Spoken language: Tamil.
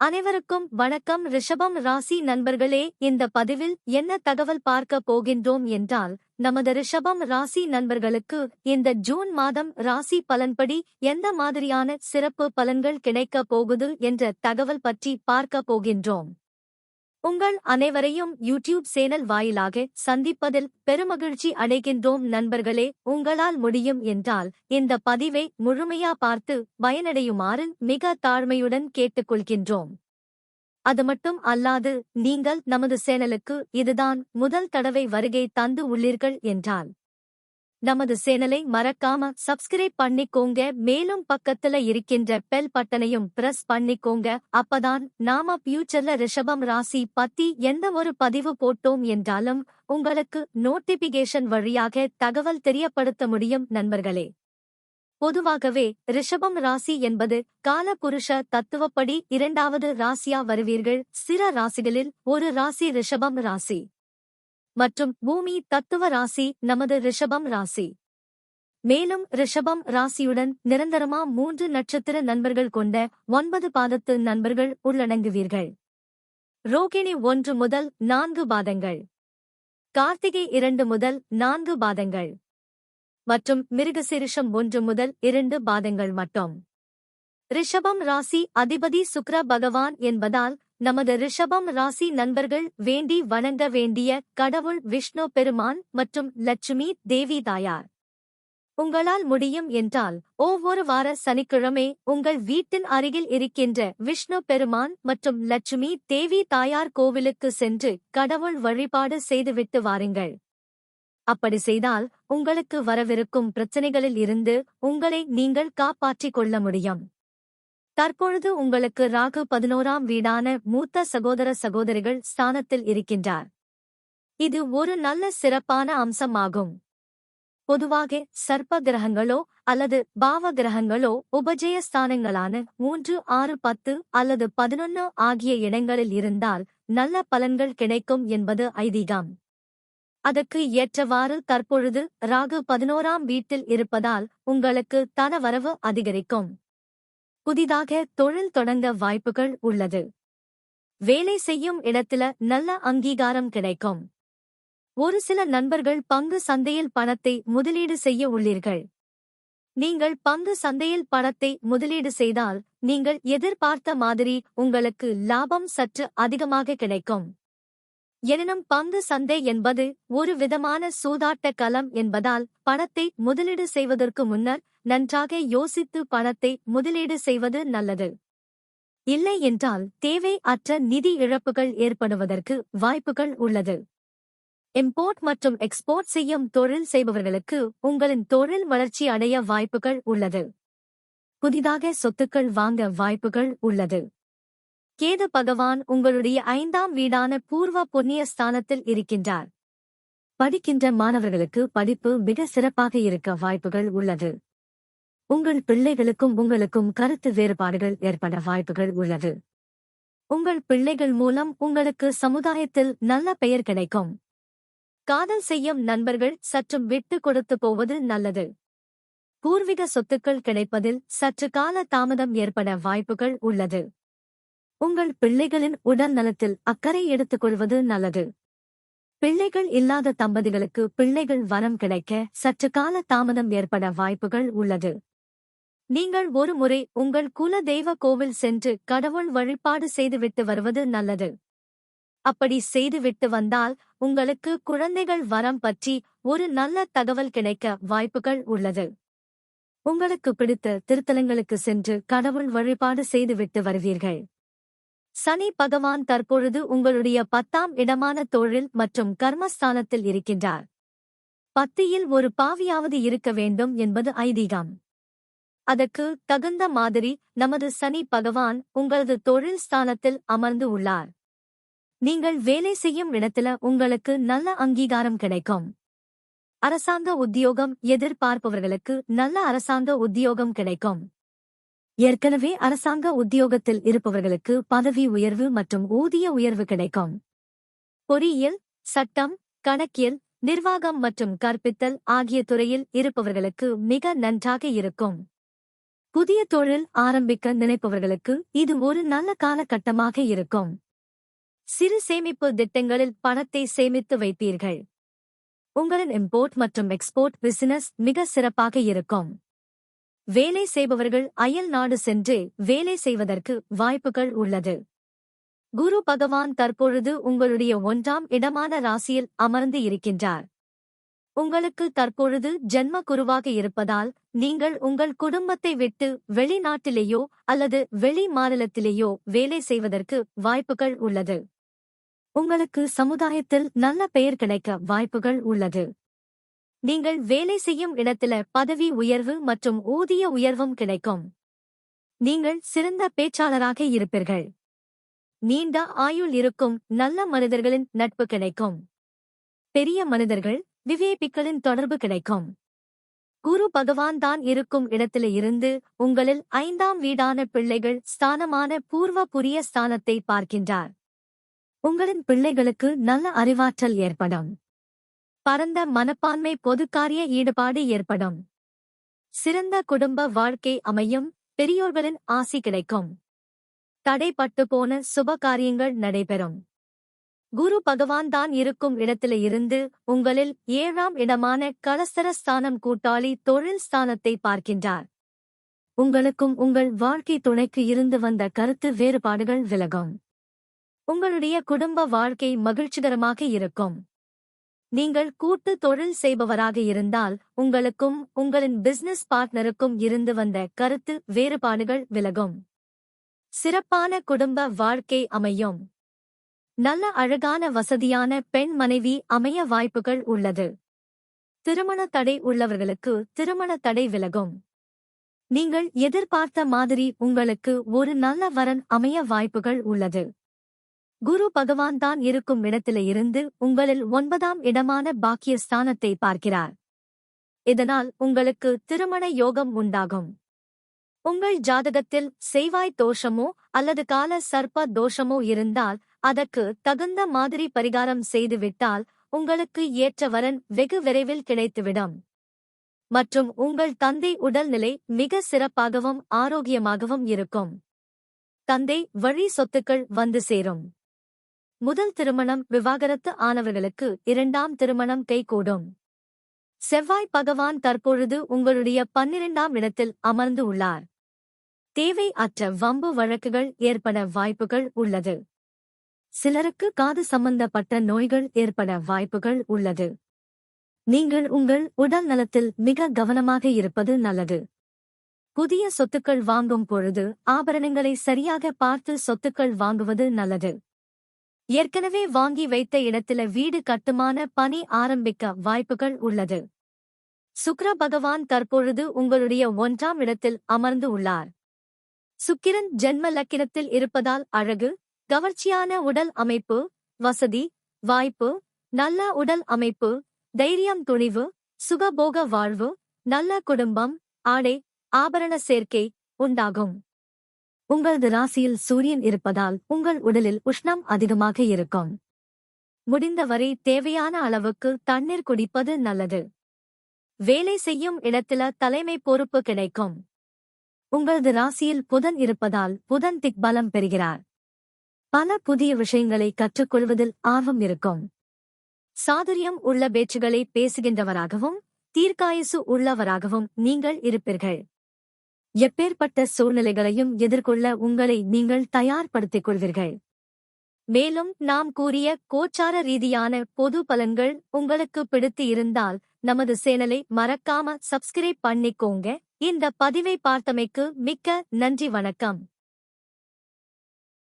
அனைவருக்கும் வணக்கம். ரிஷபம் ராசி நண்பர்களே இந்த பதிவில் என்ன தகவல் பார்க்க போகின்றோம் என்றால் நமது ரிஷபம் ராசி நண்பர்களுக்கு இந்த ஜூன் மாதம் ராசி பலன்படி எந்த மாதிரியான சிறப்பு பலன்கள் கிடைக்கப் போகுது என்ற தகவல் பற்றி பார்க்க போகின்றோம். உங்கள் அனைவரையும் யூடியூப் சேனல் வாயிலாக சந்திப்பதில் பெருமகிழ்ச்சி அடைகின்றோம் நண்பர்களே. உங்களால் முடியும் என்றால் இந்த பதிவை முழுமையா பார்த்து பயனடையுமாறு மிக தாழ்மையுடன் கேட்டுக்கொள்கின்றோம். அது மட்டும் அல்லாது நீங்கள் நமது சேனலுக்கு இதுதான் முதல் தடவை வருகை தந்து உள்ளீர்கள் என்றால் நமது சேனலை மறக்காம சப்ஸ்கிரைப் பண்ணிக்கோங்க. மேலும் பக்கத்துல இருக்கின்ற பெல் பட்டனையும் பிரஸ் பண்ணிக்கோங்க. அப்பதான் நாம ஃபியூச்சர்ல ரிஷபம் ராசி பத்தி எந்த ஒரு பதிவு போட்டோம் என்றாலும் உங்களுக்கு நோட்டிபிகேஷன் வழியாக தகவல் தெரியப்படுத்த முடியும் நண்பர்களே. பொதுவாகவே ரிஷபம் ராசி என்பது காலபுருஷ தத்துவப்படி இரண்டாவது ராசியா வருவீர்கள். சில ராசிகளில் ஒரு ராசி ரிஷபம் ராசி. மற்றும் பூமி தத்துவ ராசி நமது ரிஷபம் ராசி. மேலும் ரிஷபம் ராசியுடன் நிரந்தரமா மூன்று நட்சத்திர நண்பர்கள் கொண்ட ஒன்பது பாதத்து நண்பர்கள் உள்ளடங்குவீர்கள். ரோகிணி ஒன்று முதல் நான்கு பாதங்கள். கார்த்திகை இரண்டு முதல் நான்கு பாதங்கள். மற்றும் மிருகசிரிஷம் ஒன்று முதல் இரண்டு பாதங்கள் மட்டும். ரிஷபம் ராசி அதிபதி சுக்ர பகவான் என்பதால் நமது ரிஷபம் ராசி நண்பர்கள் வேண்டி வணங்க வேண்டிய கடவுள் விஷ்ணு பெருமான் மற்றும் லட்சுமி தேவி தாயார். உங்களால் முடியும் என்றால் ஒவ்வொரு வார சனிக்கிழமை உங்கள் வீட்டின் அருகில் இருக்கின்ற விஷ்ணு பெருமான் மற்றும் லட்சுமி தேவி தாயார் கோவிலுக்கு சென்று கடவுள் வழிபாடு செய்துவிட்டு வாருங்கள். அப்படி செய்தால் உங்களுக்கு வரவிருக்கும் பிரச்சனைகளில் இருந்து உங்களை நீங்கள் காப்பாற்றிக் கொள்ள முடியும். தற்பொழுது உங்களுக்கு ராகு பதினோராம் வீடான மூத்த சகோதர சகோதரிகள் ஸ்தானத்தில் இருக்கின்றார். இது ஒரு நல்ல சிறப்பான அம்சமாகும். பொதுவாக சர்ப்ப கிரகங்களோ அல்லது பாவ கிரகங்களோ உபஜய ஸ்தானங்களான மூன்று ஆறு பத்து அல்லது பதினொன்னு ஆகிய இடங்களில் இருந்தால் நல்ல பலன்கள் கிடைக்கும் என்பது ஐதீகம். அதற்கு ஏற்றவாறு தற்பொழுது ராகு பதினோராம் வீட்டில் இருப்பதால் உங்களுக்கு தனவரவு அதிகரிக்கும். புதிதாக தொழில் தொடங்க வாய்ப்புகள் உள்ளது. வேலை செய்யும் இடத்துல நல்ல அங்கீகாரம் கிடைக்கும். ஒரு சில நண்பர்கள் பங்கு சந்தையில் பணத்தை முதலீடு செய்ய உள்ளீர்கள். நீங்கள் பங்கு சந்தையில் பணத்தை முதலீடு செய்தால் நீங்கள் எதிர்பார்த்த மாதிரி உங்களுக்கு லாபம் சற்று அதிகமாக கிடைக்கும். எனினும் பங்கு சந்தை என்பது ஒரு விதமான சூதாட்ட களம் என்பதால் பணத்தை முதலீடு செய்வதற்கு முன்னர் நன்றாக யோசித்து பணத்தை முதலீடு செய்வது நல்லது. இல்லை என்றால் தேவை அற்ற நிதி இழப்புகள் ஏற்படுவதற்கு வாய்ப்புகள் உள்ளது. இம்போர்ட் மற்றும் எக்ஸ்போர்ட் செய்யும் தொழில் செய்பவர்களுக்கு உங்களின் தொழில் வளர்ச்சி அடைய வாய்ப்புகள் உள்ளது. புதிதாக சொத்துக்கள் வாங்க வாய்ப்புகள் உள்ளது. கேது பகவான் உங்களுடைய ஐந்தாம் வீடான பூர்வ புண்ணிய ஸ்தானத்தில் இருக்கின்றார். படிக்கின்ற மாணவர்களுக்கு படிப்பு மிக சிறப்பாக இருக்க வாய்ப்புகள் உள்ளது. உங்கள் பிள்ளைகளுக்கும் உங்களுக்கும் கருத்து வேறுபாடுகள் ஏற்பட வாய்ப்புகள் உள்ளது. உங்கள் பிள்ளைகள் மூலம் உங்களுக்கு சமுதாயத்தில் நல்ல பெயர் கிடைக்கும். காதல் செய்யும் நண்பர்கள் சற்றும் விட்டு கொடுத்து போவது நல்லது. பூர்வீக சொத்துக்கள் கிடைப்பதில் சற்று கால தாமதம் ஏற்பட வாய்ப்புகள் உள்ளது. உங்கள் பிள்ளைகளின் உடல் நலத்தில் அக்கறை எடுத்துக்கொள்வது நல்லது. பிள்ளைகள் இல்லாத தம்பதிகளுக்கு பிள்ளைகள் வரம் கிடைக்க சற்று கால தாமதம் ஏற்பட வாய்ப்புகள் உள்ளது. நீங்கள் ஒரு முறை உங்கள் குல தெய்வ கோவில் சென்று கடவுள் வழிபாடு செய்துவிட்டு வருவது நல்லது. அப்படி செய்துவிட்டு வந்தால் உங்களுக்கு குழந்தைகள் வரம் பற்றி ஒரு நல்ல தகவல் கிடைக்க வாய்ப்புகள் உள்ளது. உங்களுக்கு பிடித்த திருத்தலங்களுக்கு சென்று கடவுள் வழிபாடு செய்துவிட்டு வருவீர்கள். சனி பகவான் தற்பொழுது உங்களுடைய பத்தாம் இடமான தொழில் மற்றும் கர்மஸ்தானத்தில் இருக்கின்றார். பத்தியில் ஒரு பாவியாவது இருக்க வேண்டும் என்பது ஐதீகம். அதற்கு தகுந்த மாதிரி நமது சனி பகவான் உங்களது தொழில் ஸ்தானத்தில் அமர்ந்து உள்ளார். நீங்கள் வேலை செய்யும் இடத்துல உங்களுக்கு நல்ல அங்கீகாரம் கிடைக்கும். அரசாங்க உத்தியோகம் எதிர்பார்ப்பவர்களுக்கு நல்ல அரசாங்க உத்தியோகம் கிடைக்கும். ஏற்கனவே அரசாங்க உத்தியோகத்தில் இருப்பவர்களுக்கு பதவி உயர்வு மற்றும் ஊதிய உயர்வு கிடைக்கும். பொறியியல் சட்டம் கணக்கியல் நிர்வாகம் மற்றும் கற்பித்தல் ஆகிய துறையில் இருப்பவர்களுக்கு மிக நன்றாக இருக்கும். புதிய தொழில் ஆரம்பிக்க நினைப்பவர்களுக்கு இது ஒரு நல்ல காலகட்டமாக இருக்கும். சிறு சேமிப்பு திட்டங்களில் பணத்தை சேமித்து வைப்பீர்கள். உங்களின் இம்போர்ட் மற்றும் எக்ஸ்போர்ட் பிசினஸ் மிக சிறப்பாக இருக்கும். வேலை செய்பவர்கள் அயல் நாடு சென்று வேலை செய்வதற்கு வாய்ப்புகள் உள்ளது. குரு பகவான் தற்பொழுது உங்களுடைய ஒன்றாம் இடமான ராசியில் அமர்ந்து இருக்கின்றார். உங்களுக்கு தற்பொழுது ஜென்ம குருவாக இருப்பதால் நீங்கள் உங்கள் குடும்பத்தை விட்டு வெளிநாட்டிலேயோ அல்லது வெளி மாநிலத்திலேயோ வேலை செய்வதற்கு வாய்ப்புகள் உள்ளது. உங்களுக்கு சமுதாயத்தில் நல்ல பெயர் கிடைக்க வாய்ப்புகள் உள்ளது. நீங்கள் வேலை செய்யும் இடத்தில பதவி உயர்வு மற்றும் ஊதிய உயர்வும் கிடைக்கும். நீங்கள் சிறந்த பேச்சாளராக இருப்பீர்கள். நீண்ட ஆயுள் இருக்கும் நல்ல மனிதர்களின் நட்பு கிடைக்கும். பெரிய மனிதர்கள் விவேபிக்களின் தொடர்பு கிடைக்கும். குரு பகவான் தான் இருக்கும் இடத்தில இருந்து உங்களில் ஐந்தாம் வீடான பிள்ளைகள் ஸ்தானமான பூர்வ புரிய ஸ்தானத்தை பார்க்கின்றார். உங்களின் பிள்ளைகளுக்கு நல்ல அறிவாற்றல் ஏற்படும். பரந்த மனப்பான்மை பொதுக்காரிய ஈடுபாடு ஏற்படும். சிறந்த குடும்ப வாழ்க்கை அமையும் பெரியோர்களின் ஆசி கிடைக்கும். தடைப்பட்டு போன சுப காரியங்கள் நடைபெறும். குரு பகவான் தான் இருக்கும் இடத்திலிருந்து உங்களில் ஏழாம் இடமான கலஸ்தர ஸ்தானம் கூட்டாளி தொழில் ஸ்தானத்தை பார்க்கின்றார். உங்களுக்கும் உங்கள் வாழ்க்கை துணைக்கு இருந்து வந்த கருத்து வேறுபாடுகள் விலகும். உங்களுடைய குடும்ப வாழ்க்கை மகிழ்ச்சிகரமாக இருக்கும். நீங்கள் கூட்டு தொழில் செய்பவராக இருந்தால் உங்களுக்கும் உங்களின் பிசினஸ் பார்ட்னருக்கும் இருந்து வந்த கருத்து வேறுபாடுகள் விலகும். சிறப்பான குடும்ப வாழ்க்கை அமையும். நல்ல அழகான வசதியான பெண் மனைவி அமைய வாய்ப்புகள் உள்ளது. திருமண தடை உள்ளவர்களுக்கு திருமண தடை விலகும். நீங்கள் எதிர்பார்த்த மாதிரி உங்களுக்கு ஒரு நல்ல வரன் அமைய வாய்ப்புகள் உள்ளது. குரு பகவான் தான் இருக்கும் இடத்திலிருந்து உங்களில் ஒன்பதாம் இடமான பாக்கிய ஸ்தானத்தை பார்க்கிறார். இதனால் உங்களுக்கு திருமண யோகம் உண்டாகும். உங்கள் ஜாதகத்தில் செய்வாய் தோஷமோ அல்லது கால சர்ப்ப தோஷமோ இருந்தால் அதற்கு தகுந்த மாதிரி பரிகாரம் செய்துவிட்டால் உங்களுக்கு ஏற்ற வரன் வெகு விரைவில் கிடைத்துவிடும். மற்றும் உங்கள் தந்தை உடல்நிலை மிக சிறப்பாகவும் ஆரோக்கியமாகவும் இருக்கும். தந்தை வழி சொத்துக்கள் வந்து சேரும். முதல் திருமணம் விவாகரத்து ஆனவர்களுக்கு இரண்டாம் திருமணம் கைகூடும். செவ்வாய் பகவான் தற்பொழுது உங்களுடைய பன்னிரண்டாம் இடத்தில் அமர்ந்து உள்ளார். தேவை அற்ற வம்பு வழக்குகள் ஏற்பட வாய்ப்புகள் உள்ளது. சிலருக்கு காது சம்பந்தப்பட்ட நோய்கள் ஏற்பட வாய்ப்புகள் உள்ளது. நீங்கள் உங்கள் உடல் நலத்தில் மிக கவனமாக இருப்பது நல்லது. புதிய சொத்துக்கள் வாங்கும் பொழுது ஆபரணங்களை சரியாக பார்த்து சொத்துக்கள் வாங்குவது நல்லது. ஏற்கனவே வாங்கி வைத்த இடத்தில வீடு கட்டுமான பணி ஆரம்பிக்க வாய்ப்புகள் உள்ளது. சுக்ர பகவான் தற்பொழுது உங்களுடைய ஒன்றாம் இடத்தில் அமர்ந்து உள்ளார். சுக்கிரன் ஜென்ம லக்கினத்தில் இருப்பதால் அழகு கவர்ச்சியான உடல் அமைப்பு வசதி வாய்ப்பு நல்ல உடல் அமைப்பு தைரியம் துணிவு சுகபோக வாழ்வு நல்ல குடும்பம் ஆடை ஆபரண சேர்க்கை உண்டாகும். உங்களது ராசியில் சூரியன் இருப்பதால் உங்கள் உடலில் உஷ்ணம் அதிகமாக இருக்கும். முடிந்தவரை தேவையான அளவுக்கு தண்ணீர் குடிப்பது நல்லது. வேலை செய்யும் இடத்தில தலைமை பொறுப்பு கிடைக்கும். உங்களது ராசியில் புதன் இருப்பதால் புதன் திக்பலம் பெறுகிறார். பல புதிய விஷயங்களை கற்றுக்கொள்வதில் ஆர்வம் இருக்கும். சாதுரியம் உள்ள பேச்சுகளை பேசுகின்றவராகவும் தீர்க்காயுசு உள்ளவராகவும் நீங்கள் இருப்பீர்கள். எப்பேற்பட்ட சூழ்நிலைகளையும் எதிர்கொள்ள உங்களை நீங்கள் தயார்படுத்திக் கொள்வீர்கள் மேலும் நாம் கூறிய கோச்சார ரீதியான பொது பலன்கள் உங்களுக்கு பிடித்து இருந்தால் நமது சேனலை மறக்காம சப்ஸ்கிரைப் பண்ணிக்கோங்க. இந்த பதிவை பார்த்தமைக்கு மிக்க நன்றி வணக்கம்.